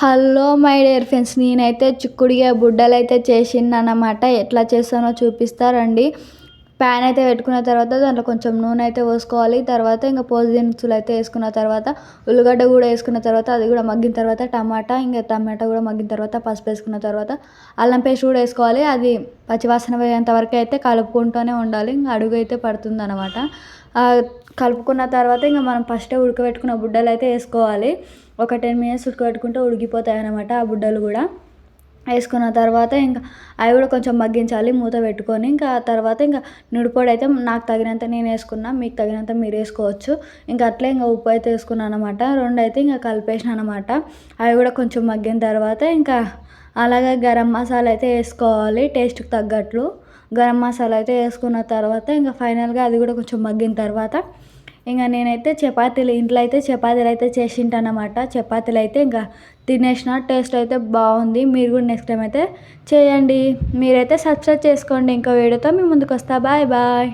Hello my dear friends. నేనైతే చిక్కుడుగా బుడ్డలు అయితే చేసిందనమాట ఎట్లా చేస్తానో చూపిస్తారండి ప్యాన్ అయితే పెట్టుకున్న తర్వాత దాంట్లో కొంచెం నూనె అయితే పోసుకోవాలి. తర్వాత ఇంకా పోసి దినుసులు అయితే వేసుకున్న తర్వాత ఉల్లిగడ్డ కూడా వేసుకున్న తర్వాత అది కూడా మగ్గిన తర్వాత టమాటా ఇంకా టమాటా కూడా మగ్గిన తర్వాత పసుపు వేసుకున్న తర్వాత అల్లం పేస్ట్ కూడా వేసుకోవాలి. అది పచ్చివాసన పోయేంత వరకు అయితే కలుపుకుంటూనే ఉండాలి. ఇంకా అడుగు అయితే పడుతుంది అనమాట కలుపుకున్న తర్వాత ఇంకా మనం ఫస్ట్ ఉడకబెట్టుకున్న బుడ్డలు అయితే వేసుకోవాలి. ఒక టెన్ మినిట్స్ ఉడకబెట్టుకుంటే ఉడికిపోతాయి అనమాట ఆ బుడ్డలు కూడా. వేసుకున్న తర్వాత ఇంకా అవి కూడా కొంచెం మగ్గించాలి మూత పెట్టుకొని ఇంకా తర్వాత ఇంకా నుడిపొడి అయితే నాకు తగినంత నేను వేసుకున్నా మీకు తగినంత మీరు వేసుకోవచ్చు. ఇంకా అట్లే ఇంకా ఉప్పు అయితే వేసుకున్నాను అనమాట రెండు అయితే ఇంకా కలిపేసిన అనమాట అవి కూడా కొంచెం మగ్గిన తర్వాత ఇంకా అలాగే గరం మసాలా అయితే వేసుకోవాలి టేస్ట్కి తగ్గట్లు. గరం మసాలా అయితే వేసుకున్న తర్వాత ఇంకా ఫైనల్గా అది కూడా కొంచెం మగ్గిన తర్వాత ఇంకా నేనైతే చపాతీలు ఇంట్లో అయితే చపాతీలు అయితే చేసింటానమాట. చపాతీలు అయితే ఇంకా తినేసిన టేస్ట్ అయితే బాగుంది. మీరు కూడా నెక్స్ట్ టైం అయితే చేయండి. మీరైతే సబ్స్క్రైబ్ చేసుకోండి. ఇంకా వీడియోతో మీ ముందుకు వస్తా బాయ్ బాయ్.